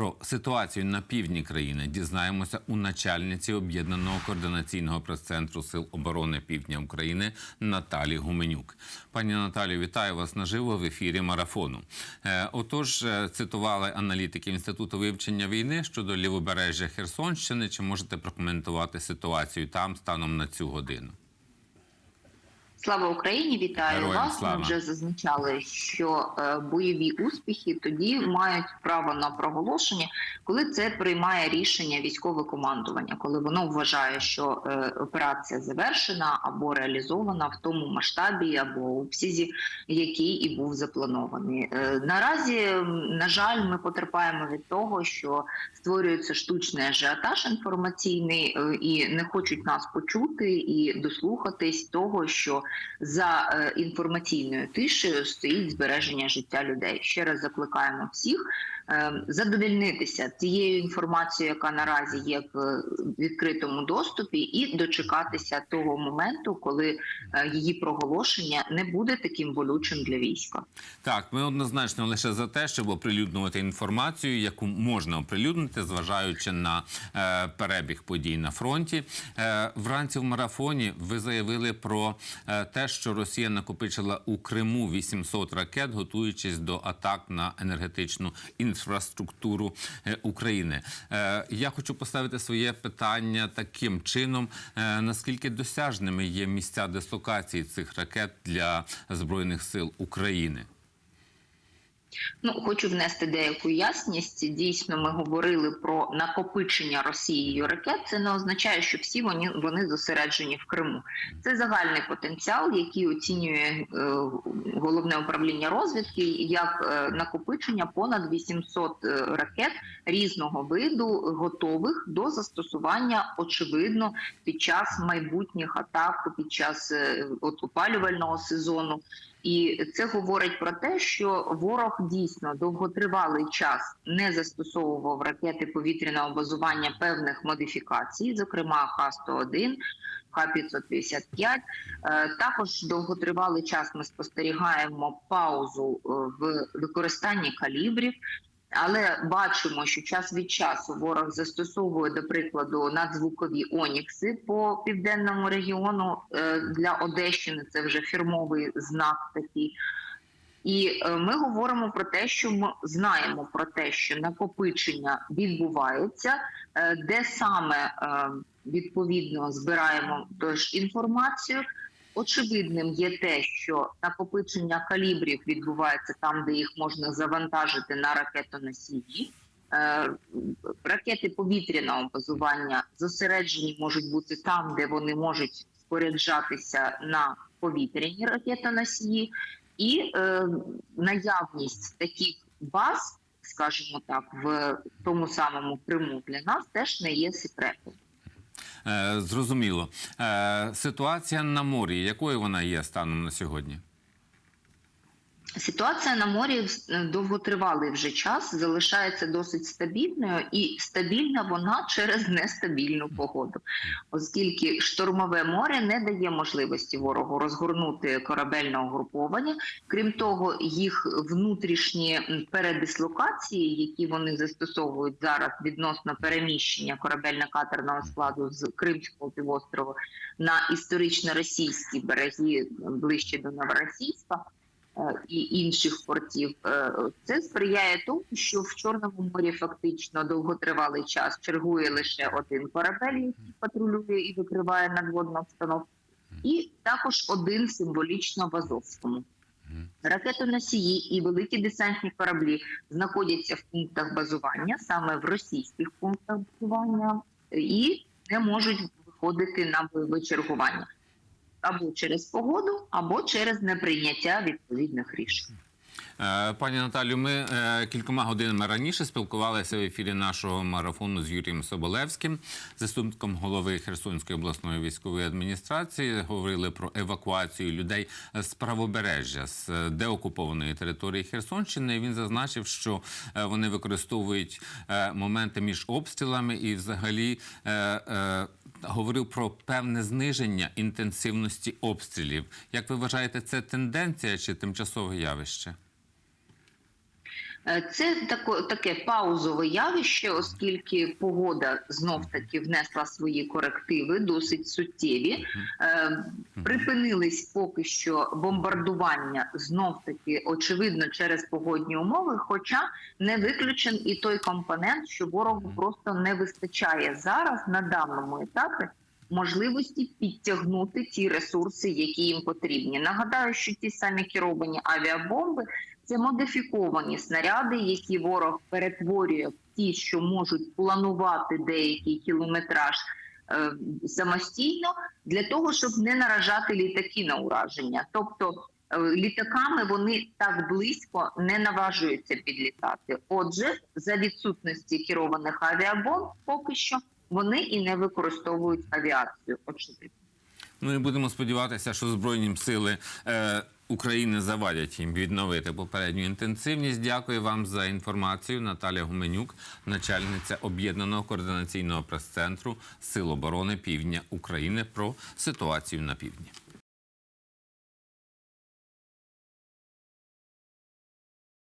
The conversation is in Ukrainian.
Про ситуацію на півдні країни дізнаємося у начальниці об'єднаного координаційного прес-центру сил оборони Півдня України Наталі Гуменюк. Пані Наталі, вітаю вас наживо в ефірі марафону. Е, Отож, е, цитували аналітики інституту вивчення війни щодо лівобережжя Херсонщини. Чи можете прокоментувати ситуацію там станом на цю годину? Слава Україні! Вітаю Героям вас. слава. Ми вже зазначали, що е, бойові успіхи тоді мають право на проголошення, коли це приймає рішення військове командування, коли воно вважає, що е, операція завершена або реалізована в тому масштабі або обсязі, який і був запланований. Е, наразі, на жаль, ми потерпаємо від того, що створюється штучний ажіотаж інформаційний е, і не хочуть нас почути і дослухатись того, що за е, інформаційною тишею стоїть збереження життя людей. Ще раз закликаємо всіх е, задовольнитися тією інформацією, яка наразі є в відкритому доступі, і дочекатися того моменту, коли е, її проголошення не буде таким болючим для війська. Так, ми однозначно лише за те, щоб оприлюднювати інформацію, яку можна оприлюднити, зважаючи на е, перебіг подій на фронті. Е, вранці в марафоні ви заявили про е, те, що Росія накопичила у Криму 800 ракет, готуючись до атак на енергетичну інфраструктуру е, України. Е, я хочу поставити своє питання таким чином: е, наскільки досяжними є місця дислокації цих ракет для збройних сил України? Ну, хочу внести деяку ясність. Дійсно, ми говорили про накопичення Росією ракет. Це не означає, що всі вони, вони зосереджені в Криму. Це загальний потенціал, який оцінює е, головне управління розвідки як е, накопичення понад 800 е, ракет різного виду, готових до застосування, очевидно, під час майбутніх атак, під час е, опалювального сезону. І це говорить про те, що ворог дійсно довготривалий час не застосовував ракети повітряного базування певних модифікацій, зокрема Х-101, Х-555. Е, Також довготривалий час ми спостерігаємо паузу е, в використанні калібрів. Але бачимо, що час від часу ворог застосовує, до прикладу, надзвукові онікси по південному регіону Е, для Одещини. Це вже фірмовий знак такий. І е, ми говоримо про те, що ми знаємо про те, що накопичення відбувається, е, де саме е, відповідно збираємо тож інформацію. Очевидним є те, що накопичення калібрів відбувається там, де їх можна завантажити на ракетоносії. Ракети повітряного базування зосереджені можуть бути там, де вони можуть споряджатися на повітряні ракетоносії, і е, наявність таких баз, скажімо так, в тому самому Криму для нас теж не є секретом. Е, зрозуміло. Е, ситуація на морі, якою вона є станом на сьогодні? Ситуація на морі е, довготривалий вже час залишається досить стабільною, і стабільна вона через нестабільну погоду, оскільки штормове море не дає можливості ворогу розгорнути корабельне угруповання. Крім того, їх внутрішні передислокації, які вони застосовують зараз відносно переміщення корабельно-катерного складу з Кримського півострову на історично російські береги ближче до Новоросійська і інших портів. Е, Це сприяє тому, що в Чорному морі фактично довготривалий час чергує лише один корабель, який патрулює і викриває надводну обстановку, і також один символічно в Азовському. Ракетоносії і великі десантні кораблі знаходяться в пунктах базування, саме в російських пунктах базування, і не можуть виходити на бойове чергування або через погоду, або через неприйняття відповідних рішень. Е, Пані Наталю, ми е, кількома годинами раніше спілкувалися в ефірі нашого марафону з Юрієм Соболевським, заступником голови Херсонської обласної військової адміністрації. Говорили про евакуацію людей з правобережжя з е, деокупованої території Херсонщини. Він зазначив, що вони використовують моменти між обстрілами і, взагалі, говорив про певне зниження інтенсивності обстрілів. Як ви вважаєте, це тенденція чи тимчасове явище? Е, Це тако, таке паузове явище, оскільки погода знов таки внесла свої корективи, досить суттєві. Е, Припинились поки що бомбардування знов таки очевидно через погодні умови. Хоча не виключен і той компонент, що ворогу просто не вистачає зараз на даному етапі можливості підтягнути ті ресурси, які їм потрібні. Нагадаю, що ті самі керовані авіабомби це модифіковані снаряди, які ворог перетворює в ті, що можуть планувати деякий кілометраж е, самостійно, для того, щоб не наражати літаки на ураження. Тобто е, літаками вони так близько не наважуються підлітати. Отже, за відсутності керованих авіабомб, поки що вони і не використовують авіацію. Очевидно. Ну і будемо сподіватися, що Збройні сили е, України завадять їм відновити попередню інтенсивність. Дякую вам за інформацію. Наталя Гуменюк, начальниця об'єднаного координаційного прес-центру Сил оборони Півдня України про ситуацію на півдні.